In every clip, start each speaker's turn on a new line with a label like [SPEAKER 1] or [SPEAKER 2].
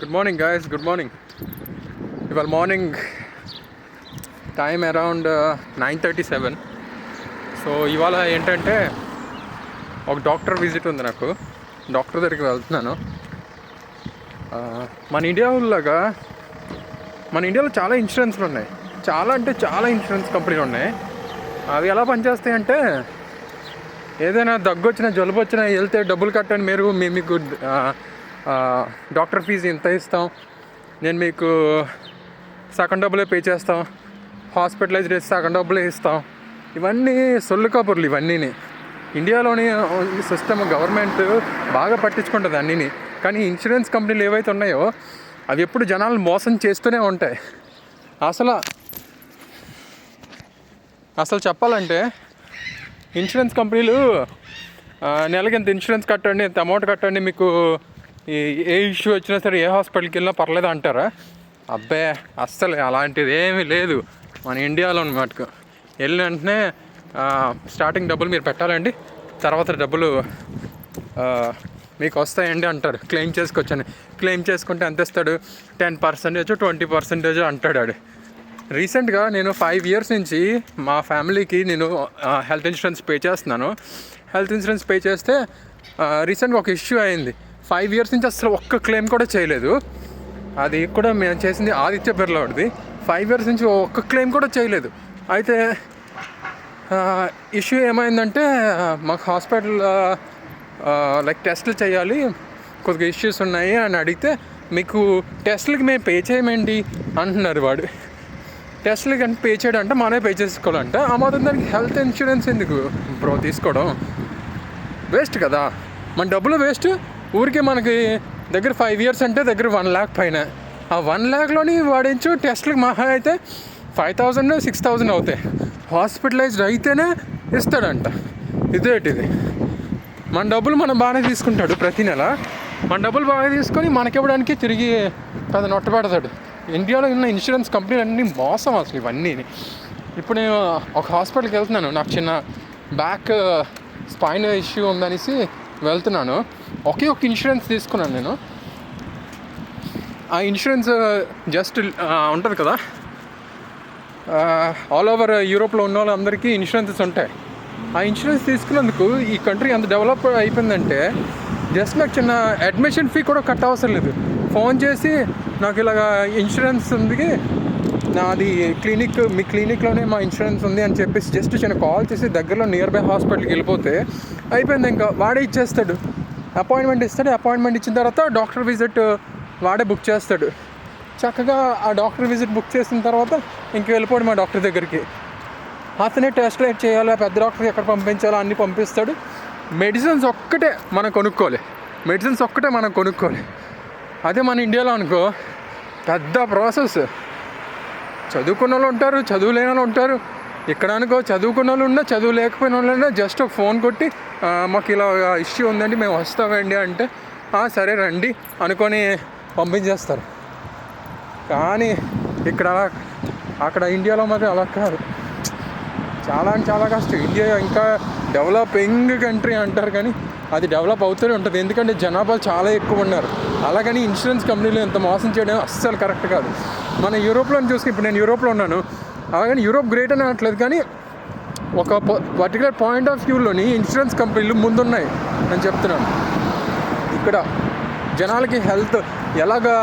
[SPEAKER 1] Good morning guys good morning ఇవాళ morning time around nine thirty seven so ఇవాళ ఏంటంటే ఒక డాక్టర్ విజిట్ ఉంది నాకు. డాక్టర్ దగ్గరికి వెళ్తున్నాను. Uh, మన ఇండియాలాగా మన ఇండియాలో చాలా ఇన్సూరెన్స్లు ఉన్నాయి. చాలా అంటే చాలా ఇన్సూరెన్స్ కంపెనీలు ఉన్నాయి. అవి ఎలా పనిచేస్తాయి అంటే ఏదైనా దగ్గు వచ్చినా జలుబు వచ్చినా వెళ్తే డబ్బులు కట్టండి మీరు మేము మీకు uh, డాక్టర్ ఫీజు ఇంత ఇస్తాం? నేను మీకు సగం డబ్బులే పే చేస్తాం. హాస్పిటలైజ్ చేసి సగం డబ్బులే ఇస్తాం. ఇవన్నీ సొల్లు కబుర్లు ఇవన్నీని. ఇండియాలోని ఈ సిస్టమ్ గవర్నమెంట్ బాగా పట్టించుకుంటుంది అన్నీని. కానీ ఇన్సూరెన్స్ కంపెనీలు ఏవైతే ఉన్నాయో అవి ఎప్పుడు జనాలను మోసం చేస్తూనే ఉంటాయి. అసలు అసలు చెప్పాలంటే ఇన్సూరెన్స్ కంపెనీలు నెలకి ఇంత ఇన్సూరెన్స్ కట్టండి ఇంత అమౌంట్ కట్టండి మీకు ఏ ఇష్యూ వచ్చినా సరే ఏ హాస్పిటల్కి వెళ్ళినా పర్లేదు అంటారా? అబ్బే అస్సలు అలాంటిది ఏమీ లేదు. మన ఇండియాలో మటుకు. వెళ్ళిన వెంటనే స్టార్టింగ్ డబ్బులు మీరు పెట్టాలండి. తర్వాత డబ్బులు మీకు వస్తాయండి అంటారు క్లెయిమ్ చేసుకోవచ్చని క్లెయిమ్ చేసుకుంటే ఎంత ఇస్తాడు? టెన్ పర్సెంటేజ్ ట్వంటీ పర్సెంటేజ్ అంటాడు ఆడు. రీసెంట్గా నేను ఫైవ్ ఇయర్స్ నుంచి మా ఫ్యామిలీకి నేను హెల్త్ ఇన్సూరెన్స్ పే చేస్తున్నాను. హెల్త్ ఇన్సూరెన్స్ పే చేస్తే రీసెంట్గా ఒక ఇష్యూ అయింది. ఫైవ్ ఇయర్స్ నుంచి అసలు ఒక్క క్లెయిమ్ కూడా చేయలేదు. అది కూడా మేము చేసింది ఆదిత్య బిర్లాడిది ఫైవ్ ఇయర్స్ నుంచి ఒక్క క్లెయిమ్ కూడా చేయలేదు. అయితే ఇష్యూ ఏమైందంటే మాకు హాస్పిటల్ లైక్ టెస్టులు చేయాలి కొద్దిగా ఇష్యూస్ ఉన్నాయి అని అడిగితే మీకు టెస్ట్లకి మేము పే చేయమండి అంటున్నారు వాడు. టెస్ట్లకి కానీ పే చేయడం అంటే మనమే పే చేసుకోవాలంట. ఆ మాత్రం దానికి హెల్త్ ఇన్సూరెన్స్ ఎందుకు? బ్రో తీసుకోవడం. వేస్ట్ కదా. మన డబ్బులు వేస్ట్. ఊరికే మనకి దగ్గర ఫైవ్ ఇయర్స్ అంటే దగ్గర వన్ ల్యాక్ పైన. ఆ వన్ ల్యాక్లోని వాడించు టెస్ట్లకు మహా అయితే ఫైవ్ థౌజండ్ సిక్స్ థౌజండ్ అవుతాయి. హాస్పిటలైజ్డ్ అయితేనే ఇస్తాడంట. ఇదేటిది. మన డబ్బులు మనం బాగానే తీసుకుంటాడు ప్రతి నెల. మన డబ్బులు బాగా తీసుకొని మనకివ్వడానికి తిరిగి పెద్ద నొట్టబెడతాడు ఇండియాలో ఉన్న ఇన్సూరెన్స్ కంపెనీలు అన్నీ మోసం అసలు ఇవన్నీ ఇప్పుడు నేను ఒక హాస్పిటల్కి వెళ్తున్నాను. నాకు చిన్న బ్యాక్ స్పైన్ ఇష్యూ ఉందనేసి వెళ్తున్నాను. ఒకే ఒక ఇన్సూరెన్స్ తీసుకున్నాను నేను. ఆ ఇన్సూరెన్స్ జస్ట్ ఉంటుంది కదా. ఆల్ ఓవర్ యూరోప్లో ఉన్న వాళ్ళందరికీ ఇన్సూరెన్సెస్ ఉంటాయి. ఆ ఇన్సూరెన్స్ తీసుకున్నందుకు ఈ కంట్రీ ఎంత డెవలప్ అయిపోయిందంటే జస్ట్ నాకు చిన్న అడ్మిషన్ ఫీ కూడా కట్ అవసరం లేదు. ఫోన్ చేసి నాకు ఇలాగ ఇన్సూరెన్స్ ఉంది నాది క్లినిక్ మీ క్లినిక్లోనే మా ఇన్సూరెన్స్ ఉంది అని చెప్పేసి జస్ట్ చిన్న కాల్ చేసి దగ్గరలో నియర్ బై హాస్పిటల్కి వెళ్ళిపోతే అయిపోయింది ఇంకా. వాడే ఇచ్చేస్తాడు. అపాయింట్మెంట్ ఇస్తాడు. అపాయింట్మెంట్ ఇచ్చిన తర్వాత డాక్టర్ విజిట్ uh, వాడే బుక్ చేస్తాడు. చక్కగా ఆ డాక్టర్ విజిట్ బుక్ చేసిన తర్వాత ఇంక వెళ్ళిపోడు మా డాక్టర్ దగ్గరికి. అతనే టెస్ట్ లైట్ చేయాలి పెద్ద డాక్టర్ ఎక్కడ పంపించాలో అన్నీ పంపిస్తాడు. మెడిసిన్స్ ఒక్కటే మనం కొనుక్కోవాలి. మెడిసిన్స్ ఒక్కటే మనం కొనుక్కోవాలి. అదే మన ఇండియాలో అనుకో పెద్ద ప్రాసెస్ చదువుకున్న వాళ్ళు ఉంటారు చదువు లేని వాళ్ళు ఉంటారు. ఇక్కడ అనుకో చదువుకున్న వాళ్ళు ఉన్నా చదువు లేకపోయిన వాళ్ళు ఉన్నా జస్ట్ ఒక ఫోన్ కొట్టి మాకు ఇలా ఇష్యూ ఉందండి మేము వస్తామండి అంటే సరే రండి అనుకొని పంపించేస్తారు. కానీ ఇక్కడ అలా అక్కడ ఇండియాలో మరి అలా కాదు. చాలా అంటే చాలా కష్టం. ఇండియా ఇంకా డెవలపింగ్ కంట్రీ అంటారు కానీ అది డెవలప్ అవుతూనే ఉంటుంది. ఎందుకంటే జనాభా చాలా ఎక్కువ ఉన్నారు. అలాగని ఇన్సూరెన్స్ కంపెనీలు ఎంత మోసం చేయడం అస్సలు కరెక్ట్ కాదు. మన యూరోప్లో చూసుకుని ఇప్పుడు నేను యూరోప్లో ఉన్నాను. అలాగని యూరోప్ గ్రేట్ అని అనట్లేదు కానీ ఒక పర్టికులర్ పాయింట్ ఆఫ్ వ్యూలోని ఇన్సూరెన్స్ కంపెనీలు ముందున్నాయి నేను చెప్తున్నాను. ఇక్కడ జనాలకి హెల్త్ ఎలాగా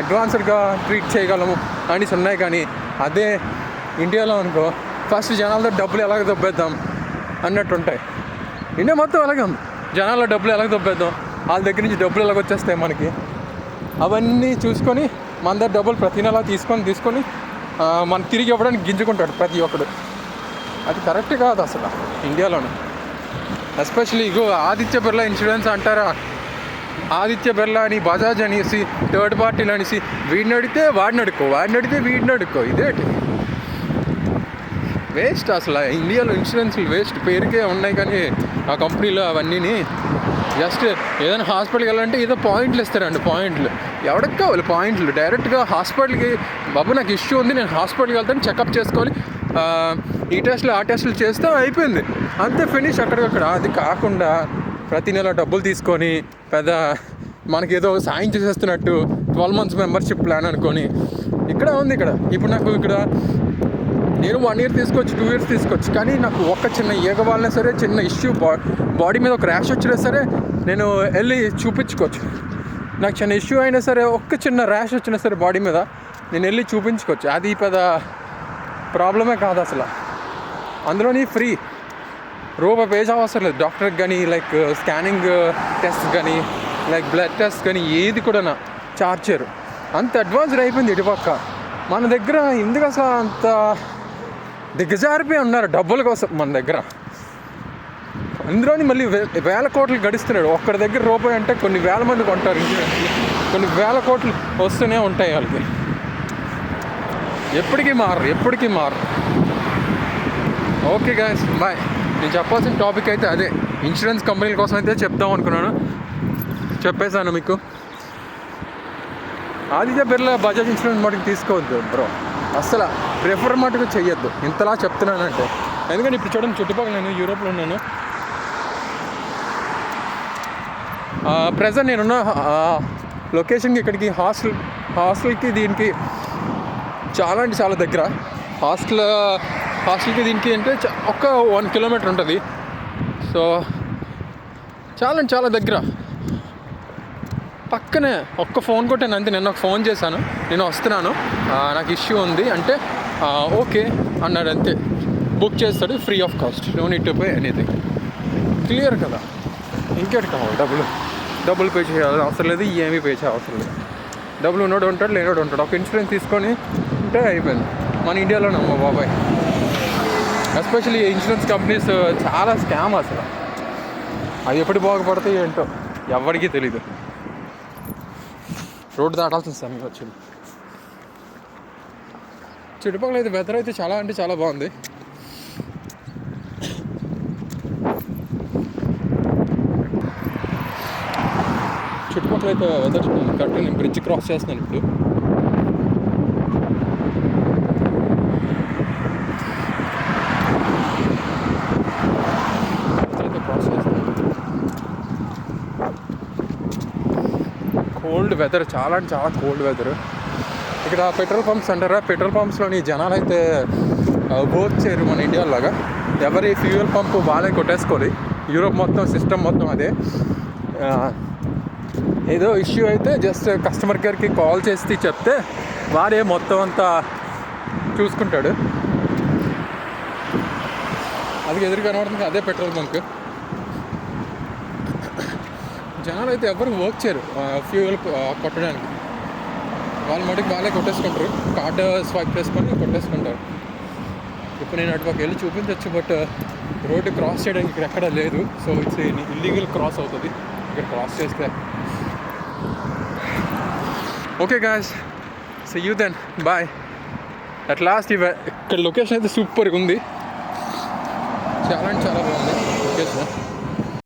[SPEAKER 1] అడ్వాన్స్డ్గా ట్రీట్ చేయగలము అనేసి ఉన్నాయి కానీ అదే ఇండియాలో అనుకో ఫస్ట్ జనాలతో డబ్బులు ఎలాగ దొబ్బేద్దాం అన్నట్టు ఉంటాయి ఇండియా మొత్తం అలాగే ఉంది జనాల డబ్బులు ఎలాగ దొబ్బేద్దాం? వాళ్ళ దగ్గర నుంచి డబ్బులు ఎలాగ వచ్చేస్తాయి మనకి? అవన్నీ చూసుకొని మన దగ్గర డబ్బులు ప్రతి నెల తీసుకొని తీసుకొని మన తిరిగి ఇవ్వడానికి గింజుకుంటాడు ప్రతి ఒక్కడు. అది కరెక్ట్ కాదు అసలు ఇండియాలోనే. ఎస్పెషలీ ఇగో ఆదిత్య బిర్లా ఇన్సూరెన్స్ అంటారా? ఆదిత్య బిర్లా అని బజాజ్ అనేసి థర్డ్ పార్టీలు అనేసి వీడిని అడిగితే వాడిని అడుక్కో వాడిని అడిగితే వీడిని అడుక్కో ఇదేటి వేస్ట్ అసలు ఇండియాలో ఇన్సూరెన్స్లు వేస్ట్ పేరుకే ఉన్నాయి కానీ ఆ కంపెనీలో అవన్నీని జస్ట్ ఏదైనా హాస్పిటల్కి వెళ్ళాలంటే ఏదో పాయింట్లు ఇస్తారండి పాయింట్లు. ఎవరికి కావాలి పాయింట్లు? డైరెక్ట్గా హాస్పిటల్కి బాబు నాకు ఇష్యూ ఉంది నేను హాస్పిటల్కి వెళ్తాను చెకప్ చేసుకోవాలి. ఈ టెస్ట్లు ఆ టెస్టులు చేస్తే అయిపోయింది. అంతే ఫినిష్ అక్కడికక్కడ అది కాకుండా ప్రతి నెల డబ్బులు తీసుకొని పెద్ద మనకి ఏదో సాయం చేసేస్తున్నట్టు ట్వెల్వ్ మంత్స్ మెంబర్షిప్ ప్లాన్ అనుకొని ఇక్కడ ఉంది ఇక్కడ. ఇప్పుడు నాకు ఇక్కడ నేను వన్ ఇయర్ తీసుకోవచ్చు టూ ఇయర్స్ తీసుకోవచ్చు కానీ నాకు ఒక్క చిన్న ఈగ వాళ్ళనే సరే చిన్న ఇష్యూ బాడీ మీద ఒక ర్యాష్ వచ్చినా సరే నేను వెళ్ళి చూపించుకోవచ్చు. నాకు చిన్న ఇష్యూ అయినా సరే ఒక్క చిన్న ర్యాష్ వచ్చినా సరే బాడీ మీద నేను వెళ్ళి చూపించుకోవచ్చు. అది పెద్ద ప్రాబ్లమే కాదు అసలు. అందులోని ఫ్రీ. రూపాయి పేజ్ అవసరం లేదు. డాక్టర్కి కానీ లైక్ స్కానింగ్ టెస్ట్ కానీ లైక్ బ్లడ్ టెస్ట్ కానీ ఏది కూడా నా చార్జర్ అంత అడ్వాన్స్డ్ అయిపోయింది ఇటుపక్క మన దగ్గర ఎందుకు అసలు అంత దిగజారిపోయి ఉన్నారు డబ్బుల కోసం మన దగ్గర? అందులోని మళ్ళీ వే- వేల కోట్లు గడిస్తున్నాడు. ఒక్కడి దగ్గర రూపాయి అంటే కొన్ని వేల మంది కొంటారు. కొన్ని వేల కోట్లు వస్తూనే ఉంటాయి వాళ్ళకి. ఎప్పటికీ మారు ఎప్పటికీ మారు. ఓకే గాయస్ బాయ్ నేను చెప్పాల్సిన టాపిక్ అయితే అదే. ఇన్సూరెన్స్ కంపెనీల కోసం అయితే చెప్దాం అనుకున్నాను. చెప్పేశాను మీకు. ఆదిత్య బిర్లా బజాజ్ ఇన్సూరెన్స్ మటుకు తీసుకోవద్దు బ్రో అసలు ప్రిఫర్ మటుకు చెయ్యొద్దు. ఇంతలా చెప్తున్నానంటే. ఎందుకంటే ఇప్పుడు చూడండి చుట్టుపక్కల నేను యూరోప్లో ఉన్నాను. ప్రజెంట్ నేనున్న లొకేషన్కి ఇక్కడికి హాస్టల్ హాస్టల్కి దీనికి చాలా అంటే చాలా దగ్గర. హాస్టల్ హాస్టల్కి దీనికి అంటే చ- ఒక్క వన్ కిలోమీటర్ ఉంటుంది. సో చాలా అంటే చాలా దగ్గర. పక్కనే ఒక్క ఫోన్ కొట్టాను అంతే నేను ఒక ఫోన్ చేశాను. నేను వస్తున్నాను. నాకు ఇష్యూ ఉంది. అంటే ఓకే అన్నాడు అంతే. బుక్ చేస్తాడు free of cost no need to pay anything clear కదా? ఇంకేటి కావాలి? డబ్బులు. డబ్బులు పే చేయాలి అవసరం లేదు ఏమీ పే చేయాలి అవసరం లేదు. డబ్బులు ఉన్నోడు ఉంటాడు లేనోడు ఉంటాడు. ఒక ఇన్సూరెన్స్ తీసుకొని ఉంటే అయిపోయింది. మన ఇండియాలోనే అమ్మ బాబాయ్. ఎస్పెషల్లీ ఇన్సూరెన్స్ కంపెనీస్ చాలా స్కామ్ అసలు. అది ఎప్పుడు బాగుపడతాయి ఏంటో ఎవరికీ తెలీదు. రోడ్డు దాటాల్సిన సమయం వచ్చింది. చుట్టుపక్కల అయితే వెదర్ అయితే చాలా అంటే చాలా బాగుంది. చుట్టుపక్కల అయితే వెదర్ కరెక్ట్ నేను బ్రిడ్జ్ క్రాస్ చేస్తున్నాను ఇప్పుడు. కోల్డ్ వెదర్ చాలా అంటే చాలా కోల్డ్ వెదర్ ఇక్కడ పెట్రోల్ పంప్స్ అంటారా? పెట్రోల్ పంప్స్లోని జనాలు అయితే వర్క్ చేయరు మన ఇండియా లాగా. ఎవరి ఫ్యూయల్ పంప్ వాళ్ళే కొట్టేసుకోవాలి. యూరోప్ మొత్తం సిస్టమ్ మొత్తం అదే. ఏదో ఇష్యూ అయితే జస్ట్ కస్టమర్ కేర్కి కాల్ చేసి చెప్తే వాడే మొత్తం అంతా చూసుకుంటాడు. అది ఎదురు కనబడుతుంది అదే పెట్రోల్ బంక్. జనాలు అయితే ఎవరు వర్క్ చేయరు ఫ్యూయల్ కొట్టడానికి. వాళ్ళ మటుకు వాళ్ళే కొట్టేసుకుంటారు. కార్డు స్వైప్ చేసుకొని కొట్టేసుకుంటారు. ఇప్పుడు నేను అటుపక్క వెళ్ళి చూపించవచ్చు బట్ రోడ్డు క్రాస్ చేయడానికి ఇక్కడ ఎక్కడ లేదు. సో ఇట్స్ ఇల్లీగల్ క్రాస్ అవుతుంది. ఇక్కడ క్రాస్ చేస్తే okay guys so you then bye at last ఇవ ఇక్కడ లొకేషన్ అయితే సూపర్గా ఉంది. చాలా అంటే చాలా